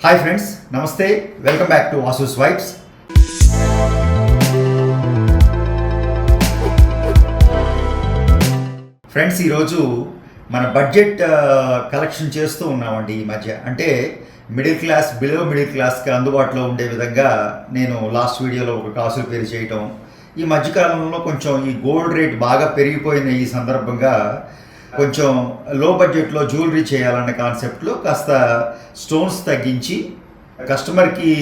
Hi friends నమస్తే welcome back to Asus vibes friends ఈరోజు మన బడ్జెట్ కలెక్షన్ uh, చేస్తూ ఉన్నామండి ఈ మధ్య. అంటే మిడిల్ క్లాస్ బిలో మిడిల్ క్లాస్కి అందుబాటులో ఉండే విధంగా నేను లాస్ట్ వీడియోలో ఒక కాసులు పేరు చేయటం ఈ మధ్యకాలంలో కొంచెం ఈ గోల్డ్ రేట్ బాగా పెరిగిపోయిన ఈ సందర్భంగా కొంచెం లో బడ్జెట్లో జ్యువెలరీ చేయాలన్న కాన్సెప్ట్లో కాస్త స్టోన్స్ తగ్గించి కస్టమర్కి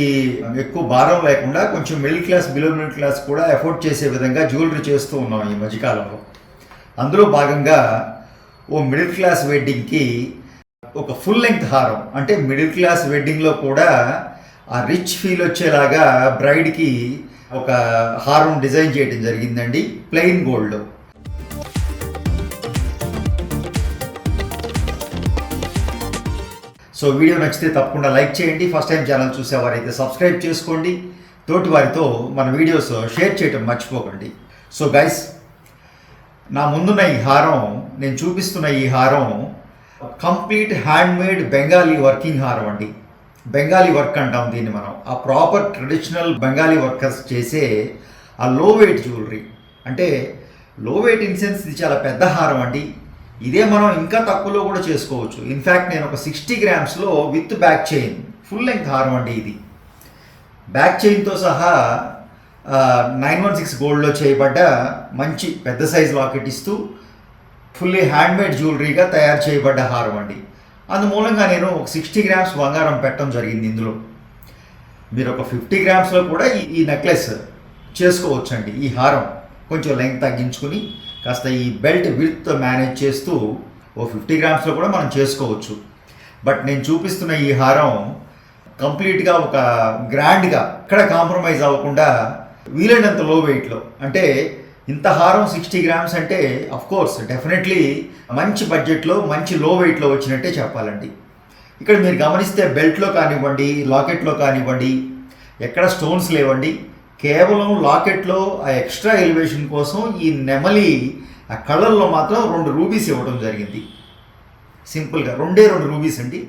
ఎక్కువ భారం లేకుండా కొంచెం middle class below middle class కూడా ఎఫోర్డ్ చేసే విధంగా జ్యువెలరీ చేస్తూ ఉన్నాం ఈ మధ్యకాలంలో. అందులో భాగంగా ఓ మిడిల్ క్లాస్ వెడ్డింగ్కి ఒక ఫుల్ లెంగ్త్ హారం అంటే మిడిల్ క్లాస్ వెడ్డింగ్లో కూడా ఆ రిచ్ ఫీల్ వచ్చేలాగా బ్రైడ్కి ఒక హారం డిజైన్ చేయడం జరిగిందండి ప్లెయిన్ గోల్డ్ సో వీడియో నచ్చితే తప్పకుండా లైక్ చేయండి. ఫస్ట్ టైం ఛానల్ చూసేవారైతే సబ్స్క్రైబ్ చేసుకోండి. తోటి వారితో మన వీడియోస్ షేర్ చేయటం మర్చిపోకండి. సో గైస్ నా ముందున్న ఈ హారం నేను చూపిస్తున్న ఈ హారం కంప్లీట్ హ్యాండ్మేడ్ బెంగాలీ వర్కింగ్ హారం అండి. బెంగాలీ వర్క్ అంటాం దీన్ని మనం. ఆ ప్రాపర్ ట్రెడిషనల్ బెంగాలీ వర్కర్స్ చేసే ఆ లో వెయిట్ జ్యువెలరీ అంటే లో వెయిట్ ఇన్ సెన్స్ ఇది చాలా పెద్ద హారం అండి. ఇదే మనం ఇంకా తక్కువలో కూడా చేసుకోవచ్చు. ఇన్ఫ్యాక్ట్ నేను ఒక sixty గ్రామ్స్లో with back chain full length హారం అండి ఇది. బ్యాక్ చైన్తో సహా నైన్ వన్ సిక్స్ గోల్డ్లో చేయబడ్డ మంచి పెద్ద సైజ్ లాకెట్ ఇస్తూ ఫుల్లీ హ్యాండ్మేడ్ జ్యువెలరీగా తయారు చేయబడ్డ హారం అండి. అందుమూలంగా నేను ఒక సిక్స్టీ గ్రామ్స్ బంగారం పెట్టడం జరిగింది ఇందులో. మీరు ఒక ఫిఫ్టీ గ్రామ్స్లో కూడా ఈ నెక్లెస్ చేసుకోవచ్చండి ఈ హారం కొంచెం లెంగ్త్ తగ్గించుకుని కాస్త ఈ బెల్ట్ విడ్త్ మేనేజ్ చేస్తూ ఓ ఫిఫ్టీ గ్రామ్స్లో కూడా మనం చేసుకోవచ్చు. బట్ నేను చూపిస్తున్న ఈ హారం కంప్లీట్గా ఒక గ్రాండ్గా ఎక్కడ కాంప్రమైజ్ అవ్వకుండా వీలైనంత లో. వెయిట్లో అంటే ఇంత హారం సిక్స్టీ గ్రామ్స్ అంటే అఫ్ కోర్స్ డెఫినెట్లీ మంచి బడ్జెట్లో మంచి లో వెయిట్లో వచ్చినట్టే చెప్పాలండి. ఇక్కడ మీరు గమనిస్తే బెల్ట్లో కానివ్వండి లాకెట్లో కానివ్వండి ఎక్కడ స్టోన్స్ లేవండి కేవలం లాకెట్లో ఆ ఎక్స్ట్రా ఎలివేషన్ కోసం ఈ నెమలి ఆ కళ్ళల్లో మాత్రం రెండు రూబీస్ ఇవ్వడం జరిగింది. సింపుల్గా రెండే రెండు రూబీస్ అండి.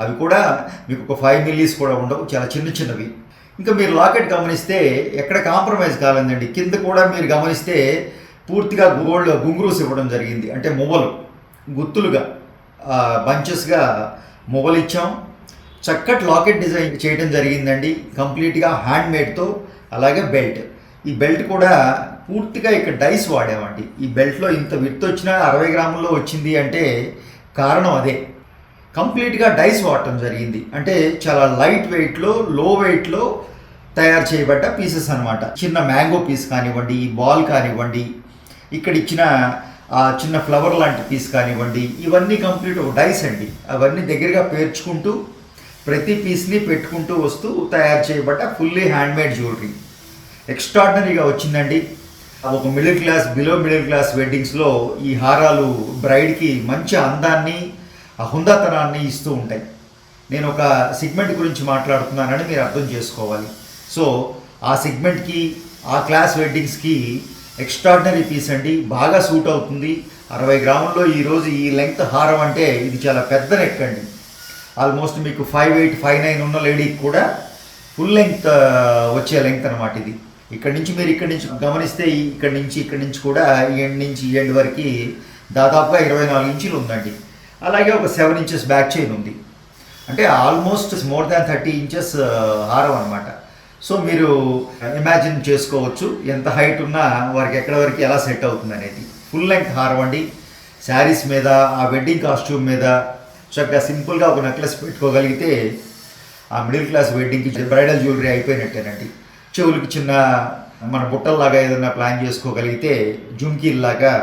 అవి కూడా మీకు ఒక ఫైవ్ మిల్లీస్ కూడా ఉండవు చాలా చిన్న చిన్నవి. ఇంకా మీరు లాకెట్ గమనిస్తే ఎక్కడ కాంప్రమైజ్ కాలేదండి. కింద కూడా మీరు గమనిస్తే పూర్తిగా గోల్డ్ గుంగురూస్ ఇవ్వడం జరిగింది. అంటే మువ్వలు గుత్తులుగా బంచెస్గా మువ్వలు ఇచ్చాం చక్కటి లాకెట్ డిజైన్ చేయడం జరిగిందండి. కంప్లీట్గా హ్యాండ్ మేడ్తో అలాగే బెల్ట్. ఈ బెల్ట్ కూడా పూర్తిగా ఇక్కడ డైస్ వాడామండి. ఈ బెల్ట్లో ఇంత విత్ వచ్చినా అరవై గ్రాముల్లో వచ్చింది అంటే కారణం అదే. కంప్లీట్గా డైస్ వాడటం జరిగింది. అంటే చాలా లైట్ వెయిట్లో లో వెయిట్లో తయారు చేయబడ్డ పీసెస్ అనమాట చిన్న మ్యాంగో పీస్ కానివ్వండి ఈ బాల్ కానివ్వండి ఇక్కడ ఇచ్చిన ఆ చిన్న ఫ్లవర్ లాంటి పీస్ కానివ్వండి ఇవన్నీ కంప్లీట్ ఒక డైస్ అండి. అవన్నీ దగ్గరగా పేర్చుకుంటూ ప్రతి పీస్ని పెట్టుకుంటూ వస్తూ తయారు చేయబడ్డ ఫుల్లీ హ్యాండ్మేడ్ జ్యువెలరీ. ఎక్స్ట్రాడినరీగా వచ్చిందండి. ఒక middle class below middle class వెడ్డింగ్స్లో ఈ హారాలు బ్రైడ్కి మంచి అందాన్ని ఆ హుందాతనాన్ని ఇస్తూ ఉంటాయి. నేను ఒక సిగ్మెంట్ గురించి మాట్లాడుతున్నానని మీరు అర్థం చేసుకోవాలి. సో ఆ సిగ్మెంట్కి ఆ క్లాస్ వెడ్డింగ్స్కి ఎక్స్ట్రాడినరీ పీస్ అండి. బాగా సూట్ అవుతుంది. అరవై గ్రాముల్లో ఈరోజు ఈ లెంగ్త్ హారం అంటే ఇది చాలా పెద్ద నెక్ అండి. ఆల్మోస్ట్ మీకు ఫైవ్ ఎయిట్ ఫైవ్ నైన్ ఉన్న లేడీకి కూడా ఫుల్ లెంగ్త్ వచ్చే లెంగ్త్ అనమాట ఇది. ఇక్కడ నుంచి మీరు ఇక్కడ నుంచి గమనిస్తే ఇక్కడ నుంచి ఇక్కడ నుంచి కూడా ఈ ఎండ్ నుంచి ఈ ఎండ్ వరకు దాదాపుగా ఇరవై నాలుగు ఇంచులు ఉందండి. అలాగే ఒక సెవెన్ ఇంచెస్ బ్యాక్ చైన్ ఉంది. అంటే almost more than thirty inches హారం అనమాట సో మీరు ఇమాజిన్ చేసుకోవచ్చు ఎంత హైట్ ఉన్నా వారికి ఎక్కడ వరకు ఎలా సెట్ అవుతుంది అనేది ఫుల్ లెంగ్త్ హారం అండి. శారీస్ మీద ఆ వెడ్డింగ్ కాస్ట్యూమ్ మీద చక్కగా సింపుల్గా ఒక నెక్లెస్ పెట్టుకోగలిగితే ఆ మిడిల్ క్లాస్ వెడ్డింగ్కి బ్రైడల్ జ్యువెలరీ అయిపోయినట్టేనండి. చెవులకి చిన్న మన బుట్టల్లాగా ఏదైనా ప్లాన్ చేసుకోగలిగితే జుమ్కీల్లాగా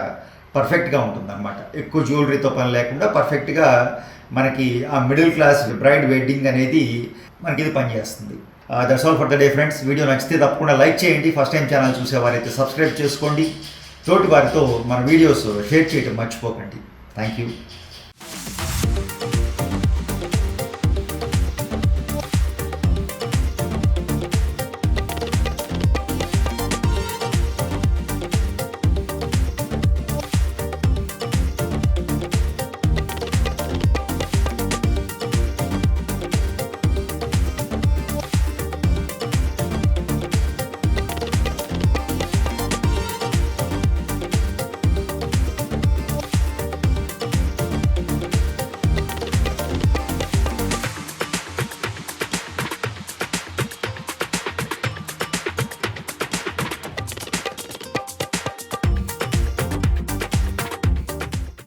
పర్ఫెక్ట్గా ఉంటుందన్నమాట. ఎక్కువ జ్యువెలరీతో పని లేకుండా పర్ఫెక్ట్గా మనకి ఆ మిడిల్ క్లాస్ బ్రైడ్ వెడ్డింగ్ అనేది మనకి ఇది పనిచేస్తుంది. That's all for the day friends video నచ్చితే తప్పకుండా లైక్ చేయండి. ఫస్ట్ టైం ఛానల్ చూసేవారైతే సబ్స్క్రైబ్ చేసుకోండి. తోటి వారితో మన వీడియోస్ షేర్ చేయడం మర్చిపోకండి. Thank you